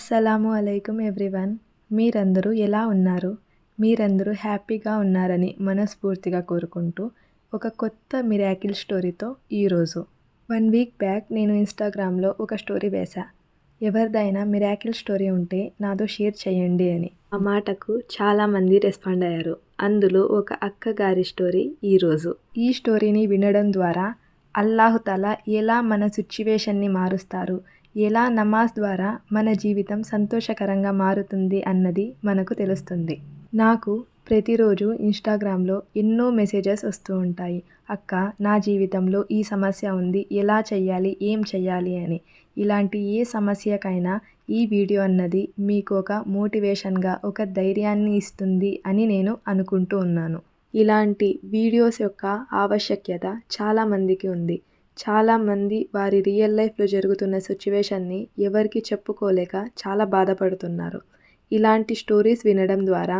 అస్సలాము అలైకుం ఎవ్రీవన్. మీరందరూ ఎలా ఉన్నారు? మీరందరూ హ్యాపీగా ఉన్నారని మనస్ఫూర్తిగా కోరుకుంటూ ఒక కొత్త మిరాకిల్ స్టోరీతో ఈరోజు. వన్ వీక్ బ్యాక్ నేను ఇన్స్టాగ్రామ్లో ఒక స్టోరీ వేశా. ఎవరిదైనా మిరాకిల్ స్టోరీ ఉంటే నాతో షేర్ చేయండి అని. ఆ మాటకు చాలామంది రెస్పాండ్ అయ్యారు. అందులో ఒక అక్క గారి స్టోరీ ఈరోజు. ఈ స్టోరీని వినడం ద్వారా అల్లాహుతాలా ఎలా మన సిచ్యువేషన్ని మారుస్తారు ఎలా నమాజ్ ద్వారా మన జీవితం సంతోషకరంగా మారుతుంది అన్నది మనకు తెలుస్తుంది. నాకు ప్రతిరోజు ఇన్స్టాగ్రామ్లో ఎన్నో మెసేజెస్ వస్తూ ఉంటాయి. అక్క నా జీవితంలో ఈ సమస్య ఉంది. ఎలా చెయ్యాలి? ఏం చేయాలి అని. ఇలాంటి ఏ సమస్యకైనా ఈ వీడియో అన్నది మీకు ఒక మోటివేషన్గా ఒక ధైర్యాన్ని ఇస్తుంది అని నేను అనుకుంటూ ఉన్నాను. ఇలాంటి వీడియోస్ యొక్క ఆవశ్యకత చాలామందికి ఉంది. చాలామంది వారి రియల్ లైఫ్లో జరుగుతున్న సిచ్యువేషన్ని ఎవరికి చెప్పుకోలేక చాలా బాధపడుతున్నారు. ఇలాంటి స్టోరీస్ వినడం ద్వారా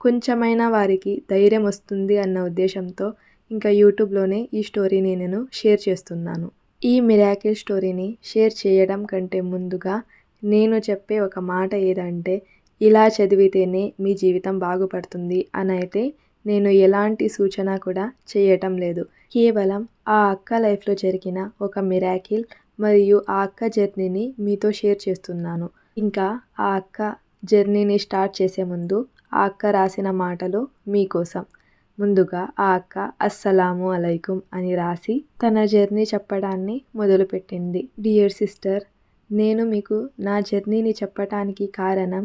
కొంచెమైనా వారికి ధైర్యం వస్తుంది అన్న ఉద్దేశంతో ఇంకా యూట్యూబ్లోనే ఈ స్టోరీని నేను షేర్ చేస్తున్నాను. ఈ మిరాకిల్ స్టోరీని షేర్ చేయడం కంటే ముందుగా నేను చెప్పే ఒక మాట ఏదంటే ఇలా చదివితేనే మీ జీవితం బాగుపడుతుంది అని అయితే నేను ఎలాంటి సూచన కూడా చేయటం లేదు. కేవలం ఆ అక్క లైఫ్లో జరిగిన ఒక మిరాకిల్ మరియు ఆ అక్క జర్నీని మీతో షేర్ చేస్తున్నాను. ఇంకా ఆ అక్క జర్నీని స్టార్ట్ చేసే ముందు ఆ అక్క రాసిన మాటలు మీకోసం. ముందుగా ఆ అక్క అస్సలాము అలైకుం అని రాసి తన జర్నీ చెప్పడాన్ని మొదలుపెట్టింది. డియర్ సిస్టర్ నేను మీకు నా జర్నీని చెప్పటానికి కారణం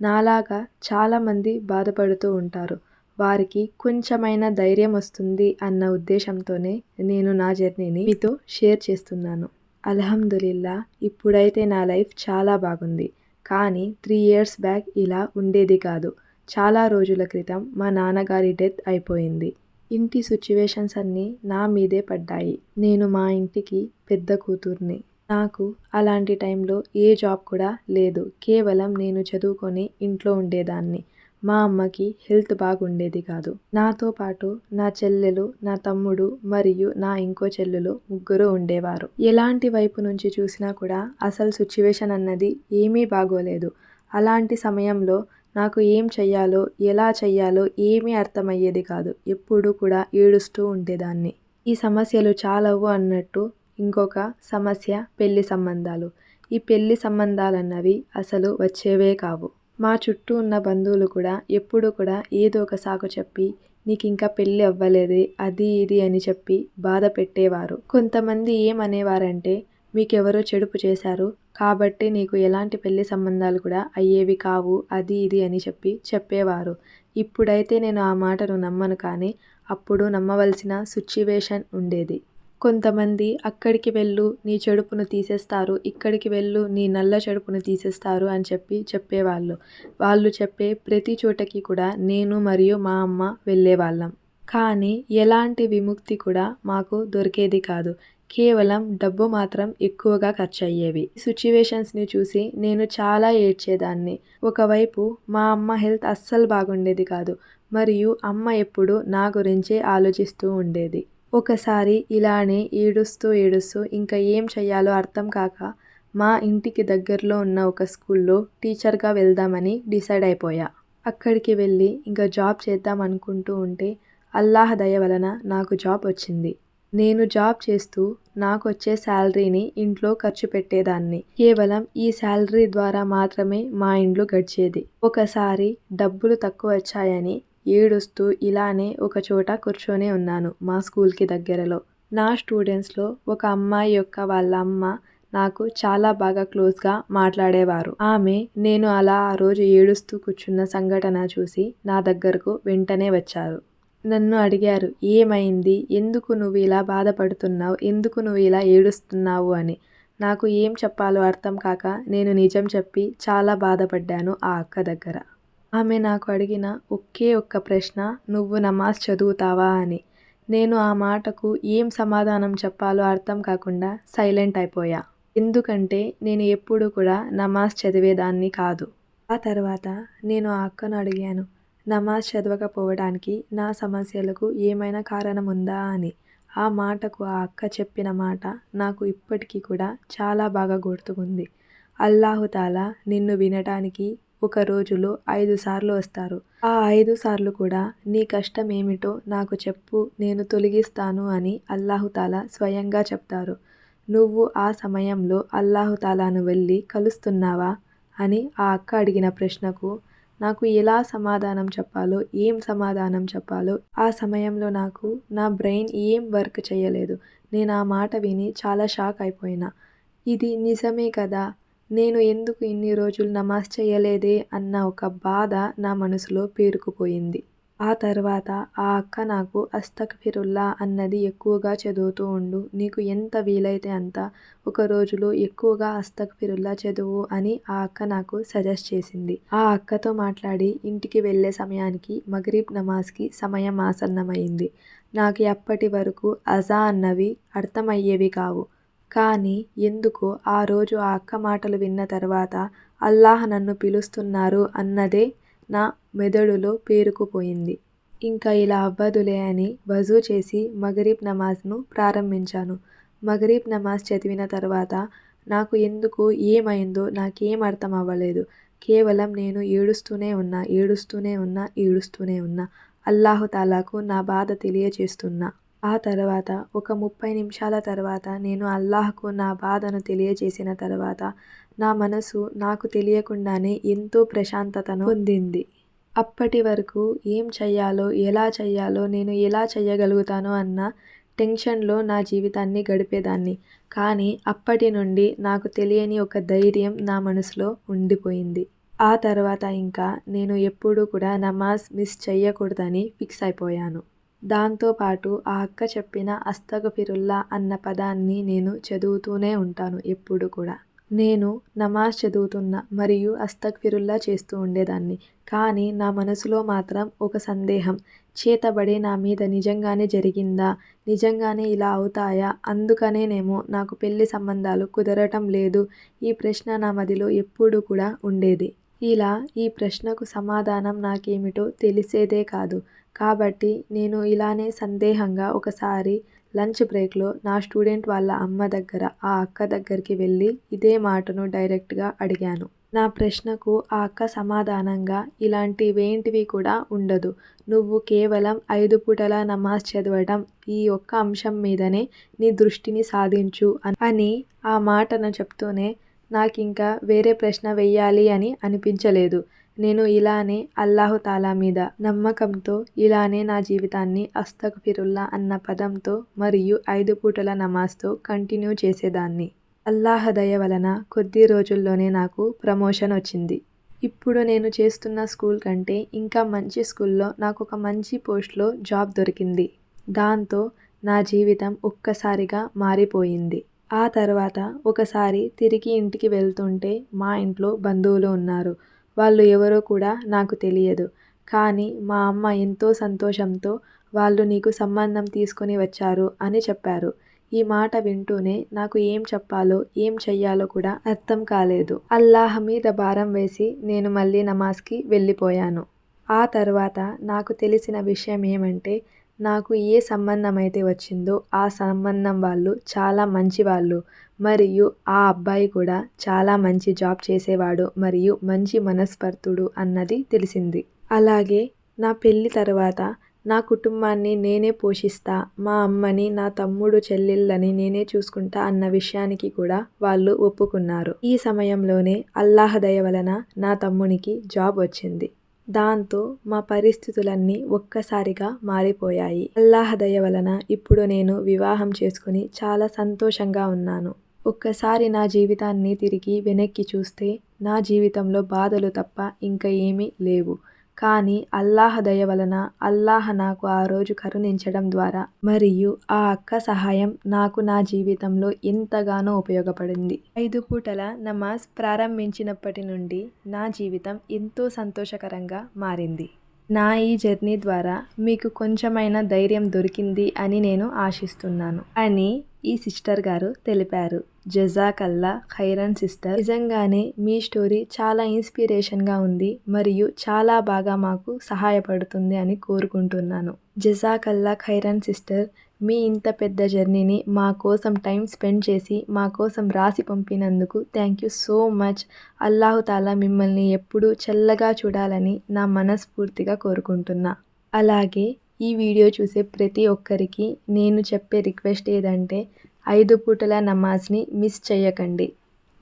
నాలాగా చాలామంది బాధపడుతూ ఉంటారు. వారికి కొంచెమైనా ధైర్యం వస్తుంది అన్న ఉద్దేశంతోనే నేను నా జర్నీని మీతో షేర్ చేస్తున్నాను. అల్హమ్దులిల్లా ఇప్పుడైతే నా లైఫ్ చాలా బాగుంది. కానీ త్రీ ఇయర్స్ బ్యాక్ ఇలా ఉండేది కాదు. చాలా రోజుల క్రితం మా నాన్నగారి డెత్ అయిపోయింది. ఇంటి సిచ్యువేషన్స్ అన్నీ నా మీదే పడ్డాయి. నేను మా ఇంటికి పెద్ద కూతుర్ని. నాకు అలాంటి టైంలో ఏ జాబ్ కూడా లేదు. కేవలం నేను చదువుకొని ఇంట్లో ఉండేదాన్ని. మా అమ్మకి హెల్త్ బాగుండేది కాదు. నాతో పాటు నా చెల్లెలు నా తమ్ముడు మరియు నా ఇంకో చెల్లెలు ముగ్గురు ఉండేవారు. ఎలాంటి వైపు నుంచి చూసినా కూడా అసలు సిచ్యువేషన్ అన్నది ఏమీ బాగోలేదు. అలాంటి సమయంలో నాకు ఏం చెయ్యాలో ఎలా చెయ్యాలో ఏమీ అర్థమయ్యేది కాదు. ఎప్పుడు కూడా ఏడుస్తూ ఉండేదాన్ని. ఈ సమస్యలు చాలవు అన్నట్టు ఇంకొక సమస్య పెళ్ళి సంబంధాలు. ఈ పెళ్ళి సంబంధాలన్నవి అసలు వచ్చేవే కావు. మా చుట్టూ ఉన్న బంధువులు కూడా ఎప్పుడూ కూడా ఏదో ఒక సాకు చెప్పి నీకు ఇంకా పెళ్ళి అవ్వలేదే అది ఇది అని చెప్పి బాధ పెట్టేవారు. కొంతమంది ఏమనేవారంటే మీకెవరో చెడుపు చేశారు కాబట్టి నీకు ఎలాంటి పెళ్ళి సంబంధాలు కూడా అయ్యేవి కావు అది ఇది అని చెప్పి చెప్పేవారు. ఇప్పుడైతే నేను ఆ మాటను నమ్మను కానీ అప్పుడు నమ్మవలసిన సిచ్యువేషన్ ఉండేది. కొంతమంది అక్కడికి వెళ్ళు నీ చెడుపును తీసేస్తారు ఇక్కడికి వెళ్ళు నీ నల్ల చెడుపును తీసేస్తారు అని చెప్పి చెప్పేవాళ్ళు. వాళ్ళు చెప్పే ప్రతి చోటకి కూడా నేను మరియు మా అమ్మ వెళ్ళేవాళ్ళం. కానీ ఎలాంటి విముక్తి కూడా మాకు దొరికేది కాదు. కేవలం డబ్బు మాత్రం ఎక్కువగా ఖర్చు అయ్యేవి సిచ్యువేషన్స్ని చూసి నేను చాలా ఏడ్చేదాన్ని. ఒకవైపు మా అమ్మ హెల్త్ అస్సలు బాగుండేది కాదు. మరియు అమ్మ ఎప్పుడు నా గురించే ఆలోచిస్తూ ఉండేది. ఒకసారి ఇలానే ఏడుస్తూ ఏడుస్తూ ఇంకా ఏం చేయాలో అర్థం కాక మా ఇంటికి దగ్గరలో ఉన్న ఒక స్కూల్లో టీచర్గా వెళ్దామని డిసైడ్ అయిపోయా. అక్కడికి వెళ్ళి ఇంకా జాబ్ చేద్దాం అనుకుంటూ ఉంటే అల్లాహ దయ వలన నాకు జాబ్ వచ్చింది. నేను జాబ్ చేస్తూ నాకు వచ్చే శాలరీని ఇంట్లో ఖర్చు పెట్టేదాన్ని. కేవలం ఈ శాలరీ ద్వారా మాత్రమే మా ఇండ్లు గడిచేది. ఒకసారి డబ్బులు తక్కువ వచ్చాయని ఏడుస్తూ ఇలానే ఒక చోట కూర్చొని ఉన్నాను మా స్కూల్కి దగ్గరలో. నా స్టూడెంట్స్లో ఒక అమ్మాయి యొక్క వాళ్ళ అమ్మ నాకు చాలా బాగా క్లోజ్గా మాట్లాడేవారు. ఆమె నేను అలా ఆ రోజు ఏడుస్తూ కూర్చున్న సంఘటన చూసి నా దగ్గరకు వెంటనే వచ్చారు. నన్ను అడిగారు ఏమైంది? ఎందుకు నువ్వు ఇలా బాధపడుతున్నావు? ఎందుకు నువ్వు ఇలా ఏడుస్తున్నావు? అని. నాకు ఏం చెప్పాలో అర్థం కాక నేను నిజం చెప్పి చాలా బాధపడ్డాను ఆ అక్క దగ్గర. ఆమె నాకు అడిగిన ఒకే ఒక్క ప్రశ్న నువ్వు నమాజ్ చదువుతావా? అని. నేను ఆ మాటకు ఏం సమాధానం చెప్పాలో అర్థం కాకుండా సైలెంట్ అయిపోయా. ఎందుకంటే నేను ఎప్పుడు కూడా నమాజ్ చదివేదాన్ని కాదు. ఆ తర్వాత నేను ఆ అక్కను అడిగాను నమాజ్ చదవకపోవడానికి నా సమస్యలకు ఏమైనా కారణం ఉందా అని. ఆ మాటకు ఆ అక్క చెప్పిన మాట నాకు ఇప్పటికీ కూడా చాలా బాగా గుర్తుకుంది. అల్లాహుతాలా నిన్ను వినటానికి ఒక రోజులో ఐదు సార్లు వస్తారు. ఆ ఐదు సార్లు కూడా నీ కష్టం ఏమిటో నాకు చెప్పు నేను తొలగిస్తాను అని అల్లాహుతాలా స్వయంగా చెప్తారు. నువ్వు ఆ సమయంలో అల్లాహుతాలాను వెళ్ళి కలుస్తున్నావా? అని ఆ అక్క అడిగిన ప్రశ్నకు నాకు ఎలా సమాధానం చెప్పాలో ఏం సమాధానం చెప్పాలో ఆ సమయంలో నాకు నా బ్రెయిన్ ఏం వర్క్ చేయలేదు. నేను ఆ మాట విని చాలా షాక్ అయిపోయినా. ఇది నిజమే కదా? నేను ఎందుకు ఇన్ని రోజులు నమాజ్ చేయలేదే అన్న ఒక బాధ నా మనసులో పేరుకుపోయింది. ఆ తర్వాత ఆ అక్క నాకు అస్తగ్ఫిరుల్లా అన్నది ఎక్కువగా చదువుతూ ఉండు నీకు ఎంత వీలైతే అంత ఒక రోజులో ఎక్కువగా అస్తగ్ఫిరుల్లా చదువు అని ఆ అక్క నాకు సజెస్ట్ చేసింది. ఆ అక్కతో మాట్లాడి ఇంటికి వెళ్ళే సమయానికి మగరీబ్ నమాజ్కి సమయం ఆసన్నమైంది. నాకు అప్పటి వరకు అజా అన్నవి అర్థమయ్యేవి కావు. కానీ ఎందుకో ఆ రోజు ఆ అక్క మాటలు విన్న తర్వాత అల్లాహ్ నన్ను పిలుస్తున్నారు అన్నదే నా మెదడులో పేరుకుపోయింది. ఇంకా ఇలా అవ్వదులే అని వజూ చేసి మగరీబ్ నమాజ్ను ప్రారంభించాను. మగరీబ్ నమాజ్ చదివిన తర్వాత నాకు ఎందుకు ఏమైందో నాకేం అర్థం అవ్వలేదు. కేవలం నేను ఏడుస్తూనే ఉన్నా ఏడుస్తూనే ఉన్నా ఏడుస్తూనే ఉన్నా. అల్లాహు తాలాకు నా బాధ తెలియచేస్తున్నా. ఆ తర్వాత ఒక ముప్పై నిమిషాల తర్వాత నేను అల్లాహకు నా బాధను తెలియజేసిన తర్వాత నా మనసు నాకు తెలియకుండానే ఎంతో ప్రశాంతతను పొందింది. అప్పటి వరకు ఏం చెయ్యాలో ఎలా చెయ్యాలో నేను ఎలా చెయ్యగలుగుతాను అన్న టెన్షన్లో నా జీవితాన్ని గడిపేదాన్ని. కానీ అప్పటి నుండి నాకు తెలియని ఒక ధైర్యం నా మనసులో ఉండిపోయింది. ఆ తర్వాత ఇంకా నేను ఎప్పుడూ కూడా నమాజ్ మిస్ చెయ్యకూడదని ఫిక్స్ అయిపోయాను. దాంతోపాటు ఆ అక్క చెప్పిన అస్తగఫిరుల్లా అన్న పదాన్ని నేను చదువుతూనే ఉంటాను ఎప్పుడు కూడా. నేను నమాజ్ చదువుతున్న మరియు అస్తగ్ఫిరుల్లా చేస్తూ ఉండేదాన్ని. కానీ నా మనసులో మాత్రం ఒక సందేహం. చేతబడి నా మీద నిజంగానే జరిగిందా? నిజంగానే ఇలా అవుతాయా? అందుకనేనేమో నాకు పెళ్ళి సంబంధాలు కుదరటం లేదు. ఈ ప్రశ్న నా మదిలో ఎప్పుడు కూడా ఉండేది. ఇలా ఈ ప్రశ్నకు సమాధానం నాకేమిటో తెలిసేదే కాదు. కాబట్టి నేను ఇలానే సందేహంగా ఒకసారి లంచ్ బ్రేక్లో నా స్టూడెంట్ వాళ్ళ అమ్మ దగ్గర ఆ అక్క దగ్గరికి వెళ్ళి ఇదే మాటను డైరెక్ట్గా అడిగాను. నా ప్రశ్నకు ఆ అక్క సమాధానంగా ఇలాంటివేంటివి కూడా ఉండదు. నువ్వు కేవలం ఐదు పూటల నమాజ్ చదవడం ఈ ఒక్క అంశం మీదనే నీ దృష్టిని సాధించు అని ఆ మాటను చెప్తూనే నాకు ఇంకా వేరే ప్రశ్న వెయ్యాలి అని అనిపించలేదు. నేను ఇలానే అల్లాహుతాలా మీద నమ్మకంతో ఇలానే నా జీవితాన్ని అస్తగఫిరుల్లా అన్న పదంతో మరియు ఐదు పూటల నమాజ్తో కంటిన్యూ చేసేదాన్ని. అల్లాహ దయ వలన కొద్ది రోజుల్లోనే నాకు ప్రమోషన్ వచ్చింది. ఇప్పుడు నేను చేస్తున్న స్కూల్ కంటే ఇంకా మంచి స్కూల్లో నాకు ఒక మంచి పోస్ట్లో జాబ్ దొరికింది. దాంతో నా జీవితం ఒక్కసారిగా మారిపోయింది. ఆ తర్వాత ఒకసారి తిరిగి ఇంటికి వెళ్తుంటే మా ఇంట్లో బంధువులు ఉన్నారు. వాళ్ళు ఎవరో కూడా నాకు తెలియదు. కానీ మా అమ్మ ఎంతో సంతోషంతో వాళ్ళు నీకు సంబంధం తీసుకొని వచ్చారు అని చెప్పారు. ఈ మాట వింటూనే నాకు ఏం చెప్పాలో ఏం చెయ్యాలో కూడా అర్థం కాలేదు. అల్లాహ్ మీద భారం వేసి నేను మళ్ళీ నమాజ్కి వెళ్ళిపోయాను. ఆ తర్వాత నాకు తెలిసిన విషయం ఏమంటే నాకు ఏ సంబంధం అయితే వచ్చిందో ఆ సంబంధం వాళ్ళు చాలా మంచి వాళ్ళు మరియు ఆ అబ్బాయి కూడా చాలా మంచి జాబ్ చేసేవాడు మరియు మంచి మనస్పర్తుడు అన్నది తెలిసింది. అలాగే నా పెళ్ళి తర్వాత నా కుటుంబాన్ని నేనే పోషిస్తా మా అమ్మని నా తమ్ముడు చెల్లెళ్ళని నేనే చూసుకుంటా అన్న విషయానికి కూడా వాళ్ళు ఒప్పుకున్నారు. ఈ సమయంలోనే అల్లాహదయ వలన నా తమ్మునికి జాబ్ వచ్చింది. దాంతో మా పరిస్థితులన్నీ ఒక్కసారిగా మారిపోయాయి. అల్లాహ దయ వలన ఇప్పుడు నేను వివాహం చేసుకుని చాలా సంతోషంగా ఉన్నాను. ఒక్కసారి నా జీవితాన్ని తిరిగి వెనక్కి చూస్తే నా జీవితంలో బాధలు తప్ప ఇంకా ఏమీ లేవు. కానీ అల్లాహ దయ వలన అల్లాహ నాకు ఆ రోజు కరుణించడం ద్వారా మరియు ఆ అక్క సహాయం నాకు నా జీవితంలో ఎంతగానో ఉపయోగపడింది. ఐదు పూటల నమాజ్ ప్రారంభించినప్పటి నుండి నా జీవితం ఎంతో సంతోషకరంగా మారింది. నా ఈ జర్నీ ద్వారా మీకు కొంచెమైన ధైర్యం దొరికింది అని నేను ఆశిస్తున్నాను అని ఈ సిస్టర్ గారు తెలిపారు. జజాకల్లా ఖైరన్ సిస్టర్. నిజంగానే మీ స్టోరీ చాలా ఇన్స్పిరేషన్గా ఉంది మరియు చాలా బాగా మాకు సహాయపడుతుంది అని కోరుకుంటున్నాను. జజాకల్లా ఖైరన్ సిస్టర్ మీ ఇంత పెద్ద జర్నీని మా కోసం టైం స్పెండ్ చేసి మా కోసం రాసి పంపినందుకు థ్యాంక్ యూ సో మచ్. అల్లాహుతాలా మిమ్మల్ని ఎప్పుడూ చల్లగా చూడాలని నా మనస్ఫూర్తిగా కోరుకుంటున్నా. అలాగే ఈ వీడియో చూసే ప్రతి ఒక్కరికి నేను చెప్పే రిక్వెస్ట్ ఏదంటే ఐదు పూటల నమాజ్ని మిస్ చేయకండి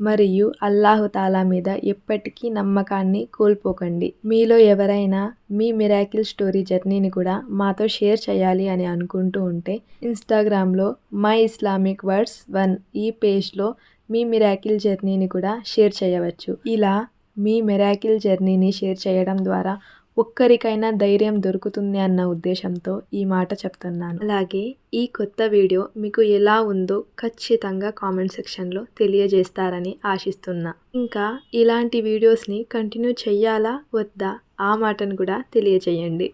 మరియు అల్లాహుతాలా మీద ఎప్పటికీ నమ్మకాన్ని కోల్పోకండి. మీలో ఎవరైనా మీ మిరాకిల్ స్టోరీ జర్నీని కూడా మాతో షేర్ చేయాలి అని అనుకుంటూ ఉంటే ఇన్స్టాగ్రామ్లో మై ఇస్లామిక్ వర్డ్స్ వన్ ఈ పేజ్లో మీ మిరాకిల్ జర్నీని కూడా షేర్ చేయవచ్చు. ఇలా మీ మిరాకిల్ జర్నీని షేర్ చేయడం ద్వారా ఒక్కరికైనా ధైర్యం దొరుకుతుంది అన్న ఉద్దేశంతో ఈ మాట చెప్తున్నాను. అలాగే ఈ కొత్త వీడియో మీకు ఎలా ఉందో ఖచ్చితంగా కామెంట్ సెక్షన్లో తెలియజేస్తారని ఆశిస్తున్నా. ఇంకా ఇలాంటి వీడియోస్ని కంటిన్యూ చెయ్యాలా? వద్దా? ఆ మాటను కూడా తెలియజేయండి